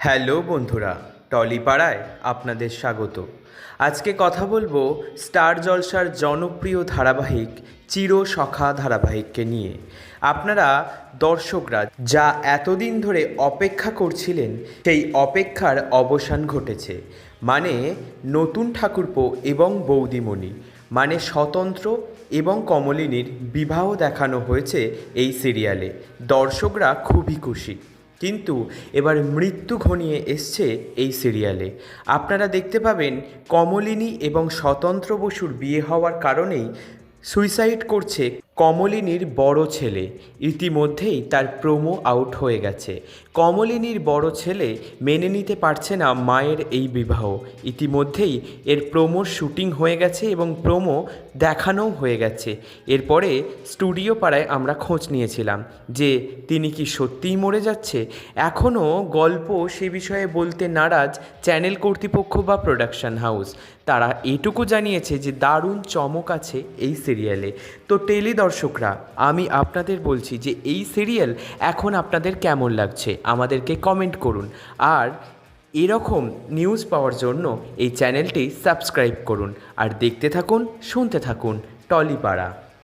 Hello বন্ধুরা, টলিপাড়ায় আপনাদের স্বাগত। আজকে কথা বলব স্টার জলসার জনপ্রিয় ধারাবাহিক চির সখা ধারাবাহিককে নিয়ে। আপনারা দর্শকরা যা এতদিন ধরে অপেক্ষা করছিলেন, সেই অপেক্ষার অবসান ঘটেছে। মানে নতুন ঠাকুরপো এবং বৌদিমণি মানে স্বতন্ত্র এবং কমলিনীর বিবাহ দেখানো হয়েছে এই সিরিয়ালে। দর্শকরা খুবই খুশি। কিন্তু এবার মৃত্যু ঘনিয়ে এসছে এই সিরিয়ালে। আপনারা দেখতে পাবেন কমলিনী এবং স্বতন্ত্র বসুর বিয়ে হওয়ার কারণেই সুইসাইড করছে কমলিনীর বড় ছেলে। ইতিমধ্যেই তার প্রোমো আউট হয়ে গেছে। কমলিনীর বড় ছেলে মেনে নিতে পারছে না মায়ের এই বিবাহ। ইতিমধ্যেই এর প্রোমোর শুটিং হয়ে গেছে এবং প্রোমো দেখানোও হয়ে গেছে। এরপরে স্টুডিও পাড়ায় আমরা খোঁজ নিয়েছিলাম যে তিনি কি সত্যিই মরে যাচ্ছে। এখনও গল্প সে বিষয়ে বলতে নারাজ চ্যানেল কর্তৃপক্ষ বা প্রোডাকশন হাউস তারা এটুকু জানিয়েছে যে দারুণ চমক আছে এই সিরিয়ালে তো টেলি দর্শকরা, আমি আপনাদের বলছি যে এই সিরিয়াল এখন আপনাদের কেমন লাগছে, আমাদেরকে কমেন্ট করুন। আর এরকম নিউজ পাওয়ার জন্য এই চ্যানেলটি সাবস্ক্রাইব করুন। আর দেখতে থাকুন, শুনতে থাকুন, টলিপাড়া।